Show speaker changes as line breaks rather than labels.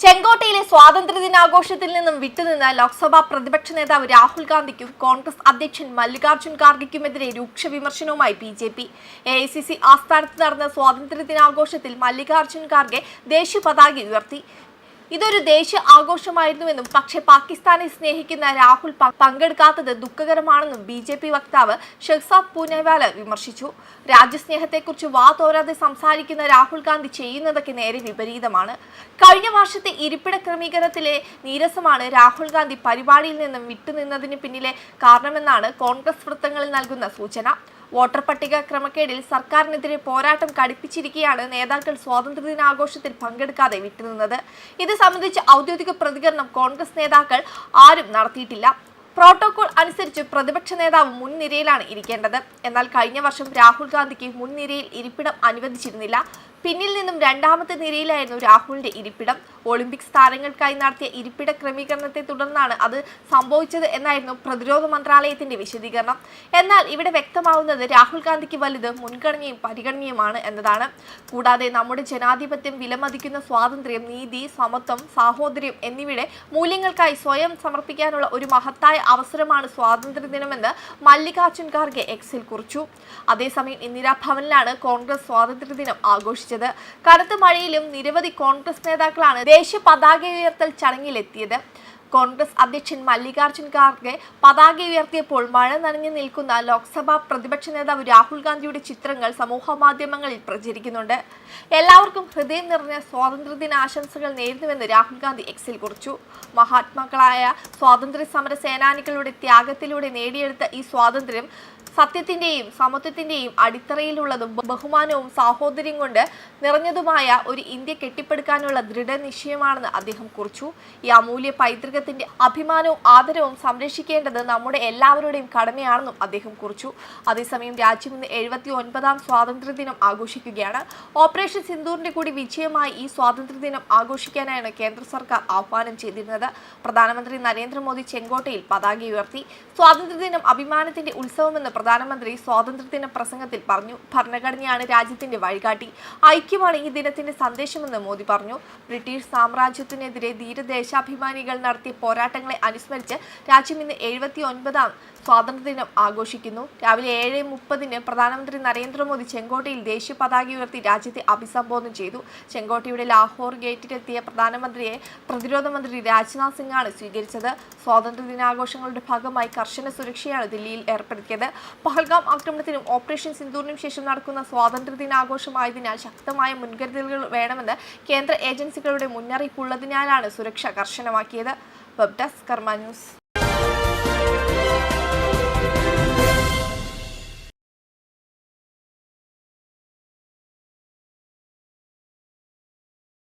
ചെങ്കോട്ടയിലെ സ്വാതന്ത്ര്യ ദിനാഘോഷത്തിൽ നിന്നും വിട്ടുനിന്ന ലോക്സഭാ പ്രതിപക്ഷ നേതാവ് രാഹുൽ ഗാന്ധിക്കും കോൺഗ്രസ് അധ്യക്ഷൻ മല്ലികാർജുൻ ഖാർഗെക്കുമെതിരെ രൂക്ഷ വിമർശനവുമായി B J P. A I C C ആസ്ഥാനത്ത് നടന്ന സ്വാതന്ത്ര്യ ദിനാഘോഷത്തിൽ മല്ലികാർജുൻ ഖാർഗെ ദേശീയ പതാക ഉയർത്തി. ഇതൊരു ദേശീയ ആഘോഷമായിരുന്നുവെന്നും പക്ഷേ പാകിസ്ഥാനെ സ്നേഹിക്കുന്ന രാഹുൽ പങ്കെടുക്കാത്തത് ദുഃഖകരമാണെന്നും ബി ജെ പി വക്താവ് ഷെഹ്സാദ് പൂനെവാല വിമർശിച്ചു. രാജ്യസ്നേഹത്തെക്കുറിച്ച് വാ തോരാതെ സംസാരിക്കുന്ന രാഹുൽ ഗാന്ധി ചെയ്യുന്നതൊക്കെ നേരെ വിപരീതമാണ്. കഴിഞ്ഞ വർഷത്തെ ഇരിപ്പിട ക്രമീകരണത്തിലെ നീരസമാണ് രാഹുൽ ഗാന്ധി പരിപാടിയിൽ നിന്നും വിട്ടുനിന്നതിന് പിന്നിലെ കാരണമെന്നാണ് കോൺഗ്രസ് വൃത്തങ്ങളിൽ നൽകുന്ന സൂചന. വോട്ടർ പട്ടിക ക്രമക്കേടിൽ സർക്കാരിനെതിരെ പോരാട്ടം കടുപ്പിച്ചിരിക്കെയാണ് നേതാക്കൾ സ്വാതന്ത്ര്യദിനാഘോഷത്തിൽ പങ്കെടുക്കാതെ വിട്ടുനിന്നത്. ഇത് സംബന്ധിച്ച് ഔദ്യോഗിക പ്രതികരണം കോൺഗ്രസ് നേതാക്കൾ ആരും നടത്തിയിട്ടില്ല. പ്രോട്ടോകോൾ അനുസരിച്ച് പ്രതിപക്ഷ നേതാവ് മുൻനിരയിലാണ് ഇരിക്കേണ്ടത്. എന്നാൽ കഴിഞ്ഞ വർഷം രാഹുൽ ഗാന്ധിക്ക് മുൻനിരയിൽ ഇരിപ്പിടം അനുവദിച്ചിരുന്നില്ല. പിന്നിൽ നിന്നും രണ്ടാമത്തെ നിരയിലായിരുന്നു രാഹുലിന്റെ ഇരിപ്പിടം. ഒളിമ്പിക്സ് താരങ്ങൾക്കായി നടത്തിയ ഇരിപ്പിട ക്രമീകരണത്തെ തുടർന്നാണ് അത് സംഭവിച്ചത് എന്നായിരുന്നു പ്രതിരോധ മന്ത്രാലയത്തിന്റെ വിശദീകരണം. എന്നാൽ ഇവിടെ വ്യക്തമാവുന്നത് രാഹുൽ ഗാന്ധിക്ക് വലുത് മുൻഗണനയും പരിഗണനയുമാണ് എന്നതാണ്. കൂടാതെ നമ്മുടെ ജനാധിപത്യം വിലമതിക്കുന്ന സ്വാതന്ത്ര്യം നീതി സമത്വം സാഹോദര്യം എന്നിവയുടെ മൂല്യങ്ങൾക്കായി സ്വയം സമർപ്പിക്കാനുള്ള ഒരു മഹത്തായ അവസരമാണ് സ്വാതന്ത്ര്യ ദിനമെന്ന് മല്ലികാർജുൻ ഖാർഗെ എക്സിൽ കുറിച്ചു. അതേസമയം ഇന്ദിരാഭവനിലാണ് കോൺഗ്രസ് സ്വാതന്ത്ര്യ ദിനം ആഘോഷിച്ചത്. കനത്ത മഴയിലും നിരവധി കോൺഗ്രസ് നേതാക്കളാണ് ദേശീയ പതാക ഉയർത്തൽ ചടങ്ങിലെത്തിയത്. കോൺഗ്രസ് അധ്യക്ഷൻ മല്ലികാർജുൻ ഖാർഗെ പതാക ഉയർത്തിയപ്പോൾ മഴ നനഞ്ഞു നിൽക്കുന്ന ലോക്സഭാ പ്രതിപക്ഷ നേതാവ് രാഹുൽ ഗാന്ധിയുടെ ചിത്രങ്ങൾ സമൂഹ മാധ്യമങ്ങളിൽ പ്രചരിക്കുന്നുണ്ട്. എല്ലാവർക്കും ഹൃദയം നിറഞ്ഞ സ്വാതന്ത്ര്യദിന ആശംസകൾ നേരുന്നുവെന്ന് രാഹുൽ ഗാന്ധി എക്സിൽ കുറിച്ചു. മഹാത്മാക്കളായ സ്വാതന്ത്ര്യ സമര സേനാനികളുടെ ത്യാഗത്തിലൂടെ നേടിയെടുത്ത ഈ സ്വാതന്ത്ര്യം സത്യത്തിന്റെയും സമത്വത്തിന്റെയും അടിത്തറയിലുള്ളതും ബഹുമാനവും സാഹോദര്യം കൊണ്ട് നിറഞ്ഞതുമായ ഒരു ഇന്ത്യ കെട്ടിപ്പടുക്കാനുള്ള ദൃഢനിശ്ചയമാണെന്ന് അദ്ദേഹം കുറിച്ചു. ഈ അമൂല്യ പൈതൃകത്തിന്റെ അഭിമാനവും ആദരവും സംരക്ഷിക്കേണ്ടത് നമ്മുടെ എല്ലാവരുടെയും കടമയാണെന്നും അദ്ദേഹം കുറിച്ചു. അതേസമയം രാജ്യം ഇന്ന് എഴുപത്തി ഒൻപതാം സ്വാതന്ത്ര്യ ദിനം ആഘോഷിക്കുകയാണ്. ഓപ്പറേഷൻ സിന്ദൂറിന്റെ കൂടി വിജയമായി ഈ സ്വാതന്ത്ര്യദിനം ആഘോഷിക്കാനാണ് കേന്ദ്ര സർക്കാർ ആഹ്വാനം ചെയ്തിരുന്നത്. പ്രധാനമന്ത്രി നരേന്ദ്രമോദി ചെങ്കോട്ടയിൽ പതാക ഉയർത്തി. സ്വാതന്ത്ര്യദിനം അഭിമാനത്തിന്റെ ഉത്സവമെന്ന് പ്രധാനമന്ത്രി സ്വാതന്ത്ര്യദിന പ്രസംഗത്തിൽ പറഞ്ഞു ഭരണഘടനയാണ് രാജ്യത്തിന്റെ വഴികാട്ടി. ഐക്യമാണ് ഈ ദിനത്തിന്റെ സന്ദേശമെന്ന് മോദി പറഞ്ഞു. ബ്രിട്ടീഷ് സാമ്രാജ്യത്തിനെതിരെ ധീരദേശാഭിമാനികൾ നടത്തിയ പോരാട്ടങ്ങളെ അനുസ്മരിച്ച് രാജ്യം ഇന്ന് എഴുപത്തി ഒൻപതാം സ്വാതന്ത്ര്യദിനം ആഘോഷിക്കുന്നു. രാവിലെ ഏഴ് മുപ്പതിന് പ്രധാനമന്ത്രി നരേന്ദ്രമോദി ചെങ്കോട്ടയിൽ ദേശീയ പതാക ഉയർത്തി രാജ്യത്തെ അഭിസംബോധന ചെയ്തു. ചെങ്കോട്ടയുടെ ലാഹോർ ഗേറ്റിലെത്തിയ പ്രധാനമന്ത്രിയെ പ്രതിരോധ മന്ത്രി രാജ്നാഥ് സിംഗാണ് സ്വീകരിച്ചത്. സ്വാതന്ത്ര്യ ദിനാഘോഷങ്ങളുടെ ഭാഗമായി കർശന സുരക്ഷയാണ് ദില്ലിയിൽ ഏർപ്പെടുത്തിയത്. പഹൽഗാം ആക്രമണത്തിനും ഓപ്പറേഷൻ സിന്ദൂറിനും ശേഷം നടക്കുന്ന സ്വാതന്ത്ര്യ ദിനാഘോഷമായതിനാൽ ശക്തമായ മുൻകരുതലുകൾ വേണമെന്ന് കേന്ദ്ര ഏജൻസികളുടെ മുന്നറിയിപ്പുള്ളതിനാലാണ് സുരക്ഷ കർശനമാക്കിയത്. Web desk Karma news.